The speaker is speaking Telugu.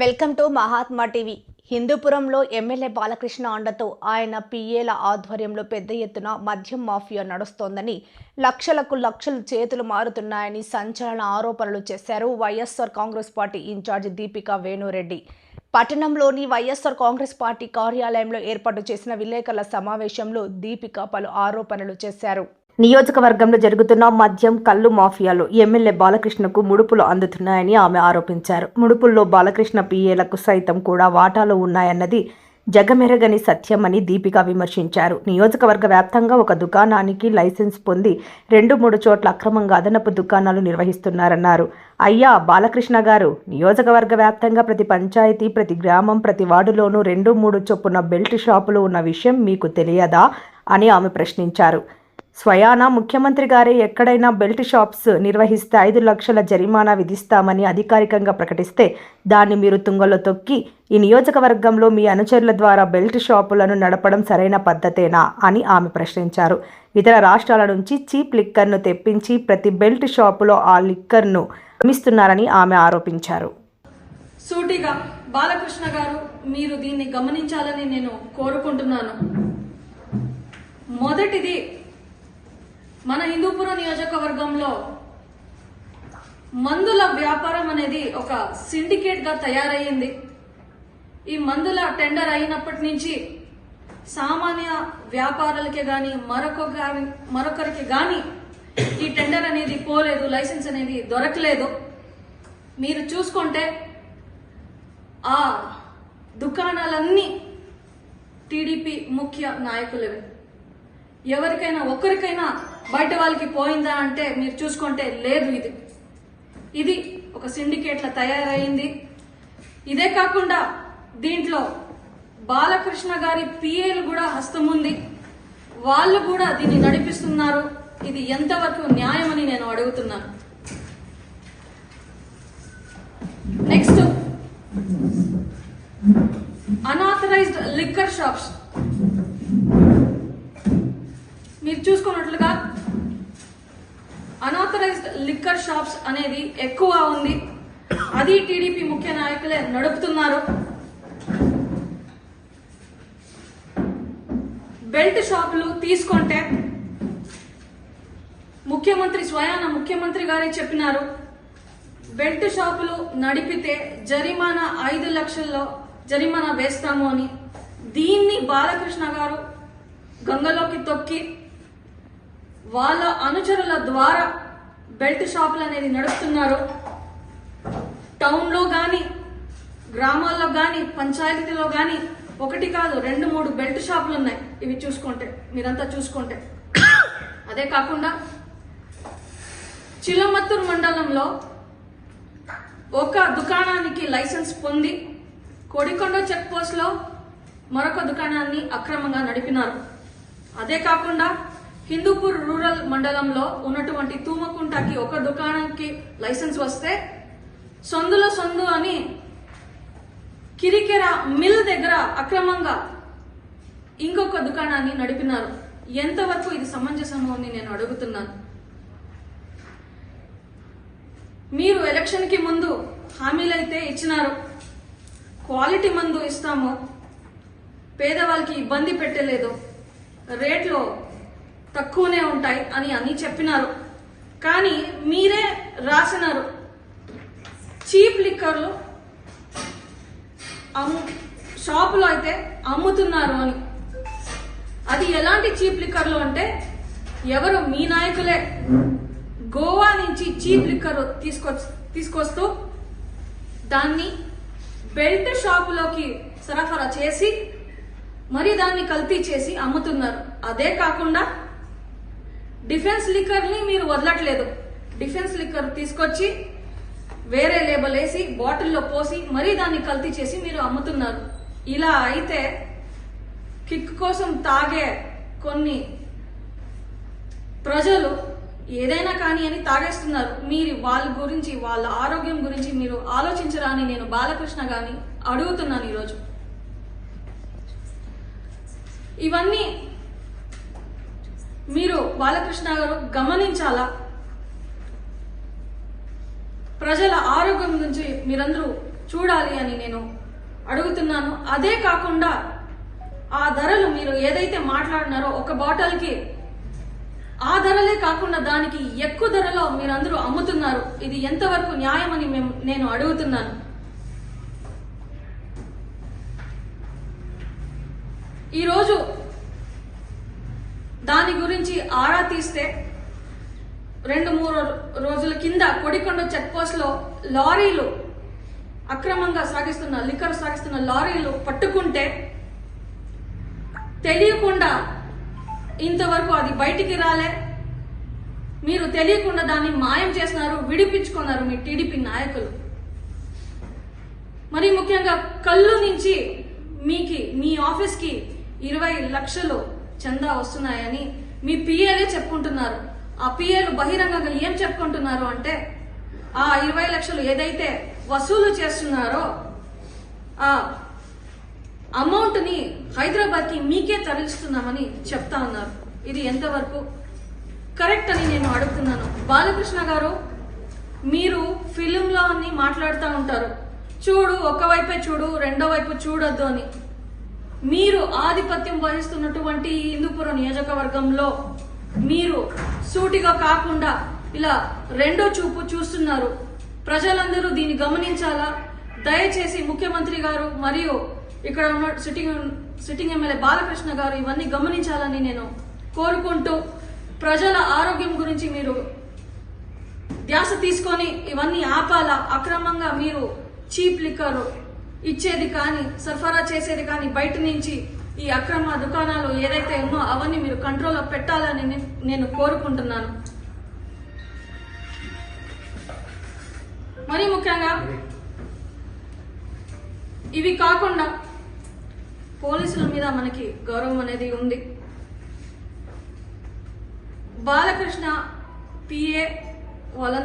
Welcome to Mahatma TV. హిందూపురంలో MLA Balakrishna అండతో ఆయన పిఏల ఆధ్వర్యంలో పెద్ద ఎత్తున మద్యం మాఫియా నడుస్తోందని లక్షలకు లక్షలు చేతులు మారుతున్నాయని సంచలన ఆరోపణలు చేశారు వైఎస్ఆర్ కాంగ్రెస్ పార్టీ ఇన్ఛార్జ్ దీపికా వేణురెడ్డి. పట్టణంలోని వైఎస్ఆర్ కాంగ్రెస్ పార్టీ కార్యాలయంలో ఏర్పాటు చేసిన విలేకరుల సమావేశంలో దీపిక పలు ఆరోపణలు చేశారు. నియోజకవర్గంలో జరుగుతున్న మద్యం కళ్ళు మాఫియాలో ఎమ్మెల్యే బాలకృష్ణకు ముడుపులు అందుతున్నాయని ఆమె ఆరోపించారు. ముడుపుల్లో బాలకృష్ణ పిఏలకు సైతం కూడా వాటాలు ఉన్నాయన్నది జగమెరగని సత్యమని దీపిక విమర్శించారు. నియోజకవర్గ వ్యాప్తంగా ఒక దుకాణానికి లైసెన్స్ పొంది రెండు మూడు చోట్ల అక్రమంగా అదనపు దుకాణాలు నిర్వహిస్తున్నారన్నారు. అయ్యా బాలకృష్ణ గారు నియోజకవర్గ వ్యాప్తంగా ప్రతి పంచాయతీ ప్రతి గ్రామం ప్రతి వార్డులోనూ రెండు మూడు చొప్పున బెల్ట్ షాపులు ఉన్న విషయం మీకు తెలియదా అని ఆమె ప్రశ్నించారు. స్వయానా ముఖ్యమంత్రి గారే ఎక్కడైనా బెల్ట్ షాప్స్ నిర్వహిస్తే ఐదు లక్షల జరిమానా విధిస్తామని అధికారికంగా ప్రకటిస్తే దాన్ని మీరు తుంగలో తొక్కి ఈ నియోజకవర్గంలో మీ అనుచరుల ద్వారా బెల్ట్ షాపులను నడపడం సరైన పద్ధతేనా అని ఆమె ప్రశ్నించారు. ఇతర రాష్ట్రాల నుంచి చీప్ లిక్కర్ను తెప్పించి ప్రతి బెల్ట్ షాపులో ఆ లిక్కర్ను అమ్మిస్తున్నారని ఆమె ఆరోపించారు. సూటిగా బాలకృష్ణ గారు మీరు దీన్ని గమనించాలని నేను కోరుకుంటున్నాను. మొదటిది మన హిందూపురం నియోజకవర్గంలో మందుల వ్యాపారం అనేది ఒక సిండికేట్గా తయారయ్యింది. ఈ మందుల టెండర్ అయినప్పటి నుంచి సామాన్య వ్యాపారులకి గాని మరొక మరొకరికి గాని ఈ టెండర్ అనేది పోలేదు లైసెన్స్ అనేది దొరకలేదు. మీరు చూసుకుంటే ఆ దుకాణాలన్నీ టీడీపీ ముఖ్య నాయకులవి. ఎవరికైనా ఒక్కరికైనా బయట వాళ్ళకి పోయిందా అంటే మీరు చూసుకుంటే లేదు ఇది. ఇది ఒక సిండికేట్ల తయారైంది. ఇదే కాకుండా దీంట్లో బాలకృష్ణ గారి పిఏలు కూడా హస్తం ఉంది. వాళ్ళు కూడా దీన్ని నడిపిస్తున్నారు. ఇది ఎంతవరకు న్యాయమని నేను అడుగుతున్నాను. నెక్స్ట్ అనాథరైజ్డ్ లిక్కర్ షాప్స్ మీరు చూసుకున్నట్లుగా అనాథరైజ్డ్ లిక్కర్ షాప్స్ అనేది ఎక్కువ ఉంది. అది టీడీపీ ముఖ్య నాయకులే నడుపుతున్నారు. బెల్ట్ షాపులు తీసుకుంటే ముఖ్యమంత్రి స్వయాన ముఖ్యమంత్రి గారే చెప్పినారు. బెల్ట్ షాపులు నడిపితే జరిమానా ఐదు లక్షల్లో జరిమానా వేస్తాము అని. దీన్ని బాలకృష్ణ గారు గంగలోకి తొక్కి వాళ్ళ అనుచరుల ద్వారా బెల్ట్ షాపులు అనేది నడుపుతున్నారు టౌన్లో కానీ గ్రామాల్లో కానీ పంచాయతీలో కానీ ఒకటి కాదు రెండు మూడు బెల్ట్ షాపులు ఉన్నాయి. ఇవి చూసుకుంటే మీరంతా చూసుకుంటే. అదే కాకుండా చిలమత్తూరు మండలంలో ఒక దుకాణానికి లైసెన్స్ పొంది కోడికొండ చెక్ పోస్ట్లో మరొక దుకాణాన్ని అక్రమంగా నడిపినారు. అదే కాకుండా హిందూపూర్ రూరల్ మండలంలో ఉన్నటువంటి తూమకుంటకి ఒక దుకాణంకి లైసెన్స్ వస్తే సందులో సొందు అని కిరికెర మిల్ దగ్గర అక్రమంగా ఇంకొక దుకాణాన్ని నడిపినారు. ఎంతవరకు ఇది సమంజసమో అని నేను అడుగుతున్నాను. మీరు ఎలక్షన్కి ముందు హామీలైతే ఇచ్చినారు. క్వాలిటీ మందు ఇస్తాము. పేదవాళ్ళకి ఇబ్బంది పెట్టలేదు. రేట్లో తక్కువనే ఉంటాయి అని అని చెప్పినారు. కానీ మీరే రాసినారు. చీప్ లిక్కర్లు అమ్ము షాపులో అయితే అమ్ముతున్నారు అని. అది ఎలాంటి చీప్ లిక్కర్లు అంటే ఎవరు మీ నాయకులే. గోవా నుంచి చీప్ లిక్కర్ తీసుకొచ్చి తీసుకొస్తూ దాన్ని బెల్ట్ షాపులోకి సరఫరా చేసి మరి దాన్ని కల్తీ చేసి అమ్ముతున్నారు. అదే కాకుండా డిఫెన్స్ లిక్కర్ని మీరు వదలట్లేదు. డిఫెన్స్ లిక్కర్ తీసుకొచ్చి వేరే లేబుల్ వేసి బాటిల్లో పోసి మరీ దాన్ని కల్తీ చేసి మీరు అమ్ముతున్నారు. ఇలా అయితే కిక్ కోసం తాగే కొన్ని ప్రజలు ఏదైనా కానీ అని తాగేస్తున్నారు. మీరు వాళ్ళ గురించి వాళ్ళ ఆరోగ్యం గురించి మీరు ఆలోచించరా అని నేను బాలకృష్ణ గాని అడుగుతున్నాను ఈరోజు. ఇవన్నీ మీరు బాలకృష్ణ గారు గమనించాలా? ప్రజల ఆరోగ్యం గురించి మీరందరూ చూడాలి అని నేను అడుగుతున్నాను. అదే కాకుండా ఆ ధరలు మీరు ఏదైతే మాట్లాడినారో ఒక బాటిల్కి ఆ ధరలే కాకుండా దానికి ఎక్కువ ధరలో మీరందరూ అమ్ముతున్నారు. ఇది ఎంతవరకు న్యాయమని మేము నేను అడుగుతున్నాను. ఈరోజు దాని గురించి ఆరా తీస్తే రెండు మూడు రోజుల కింద కొడికొండ చెక్ పోస్ట్లో లారీలు అక్రమంగా సాగిస్తున్న లిక్కర్ సాగిస్తున్న లారీలు పట్టుకుంటే తెలియకుండా ఇంతవరకు అది బయటికి రాలే. మీరు తెలియకుండా దాన్ని మాయం చేసినారు విడిపించుకున్నారు మీ టీడీపీ నాయకులు. మరి ముఖ్యంగా కళ్ళు నుంచి మీకి మీ ఆఫీస్కి ఇరవై లక్షలు చందా వస్తున్నాయని మీ పిఏలే చెప్పుకుంటున్నారు. ఆ పిఏలు బహిరంగంగా ఏం చెప్పుకుంటున్నారు అంటే ఆ ఇరవై లక్షలు ఏదైతే వసూలు చేస్తున్నారో ఆ అమౌంట్ని హైదరాబాద్కి మీకే తరలిస్తున్నామని చెప్తా ఉన్నారు. ఇది ఎంతవరకు కరెక్ట్ అని నేను అడుగుతున్నాను. బాలకృష్ణ గారు మీరు ఫిలింలో అని మాట్లాడుతూ ఉంటారు. చూడు ఒక వైపే చూడు రెండో వైపు చూడొద్దు అని. మీరు ఆధిపత్యం వహిస్తున్నటువంటి హిందూపురం నియోజకవర్గంలో మీరు సూటిగా కాకుండా ఇలా రెండో చూపు చూస్తున్నారు. ప్రజలందరూ దీన్ని గమనించాలా? దయచేసి ముఖ్యమంత్రి గారు మరియు ఇక్కడ ఉన్న సిట్టింగ్ సిట్టింగ్ ఎమ్మెల్యే బాలకృష్ణ గారు ఇవన్నీ గమనించాలని నేను కోరుకుంటూ ప్రజల ఆరోగ్యం గురించి మీరు ధ్యాస తీసుకొని ఇవన్నీ ఆపాలా? అక్రమంగా మీరు చీప్ లిక్కరు ఇచ్చేది కానీ సరఫరా చేసేది కానీ బయట నుంచి ఈ అక్రమ దుకాణాలు ఏదైతే ఉన్నో అవన్నీ మీరు కంట్రోల్లో పెట్టాలని నేను కోరుకుంటున్నాను. మరీ ముఖ్యంగా ఇవి కాకుండా పోలీసుల మీద మనకి గౌరవం అనేది ఉంది. బాలకృష్ణ పిఏ వాళ్ళ